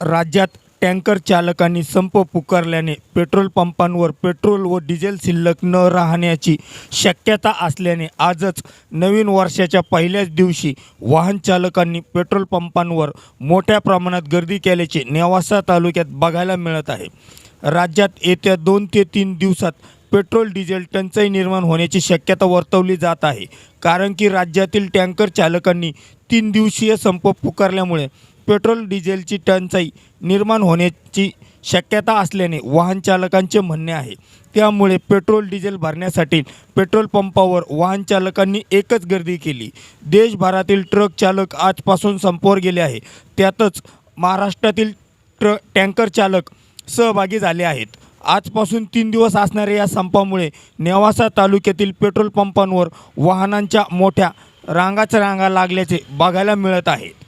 राज्यात टँकर चालकांनी संप पुकारल्याने पेट्रोल पंपांवर पेट्रोल व डिझेल शिल्लक न राहण्याची शक्यता असल्याने आजच नवीन वर्षाच्या पहिल्याच दिवशी वाहन चालकांनी पेट्रोल पंपांवर मोठ्या प्रमाणात गर्दी केल्याचे नेवासा तालुक्यात बघायला मिळत आहे. राज्यात येत्या दोन ते तीन दिवसात पेट्रोल डिझेल टंचाई निर्माण होण्याची शक्यता वर्तवली जात आहे. कारण की राज्यातील टँकर चालकांनी तीन दिवसीय संप पुकारल्यामुळे पेट्रोल डिझेलची टंचाई निर्माण होण्याची शक्यता असल्याने वाहन चालकांचे म्हणणे आहे. त्यामुळे पेट्रोल डिझेल भरण्यासाठी पेट्रोल पंपावर वाहन चालकांनी एकच गर्दी केली. देशभरातील ट्रक चालक आजपासून संपावर गेले आहे. त्यातच महाराष्ट्रातील ट्र टँकर चालक सहभागी झाले आहेत. आजपासून तीन दिवस असणाऱ्या या संपामुळे नेवासा तालुक्यातील पेट्रोल पंपांवर वाहनांच्या मोठ्या रांगाच रांगा लागल्याचे बघायला मिळत आहे.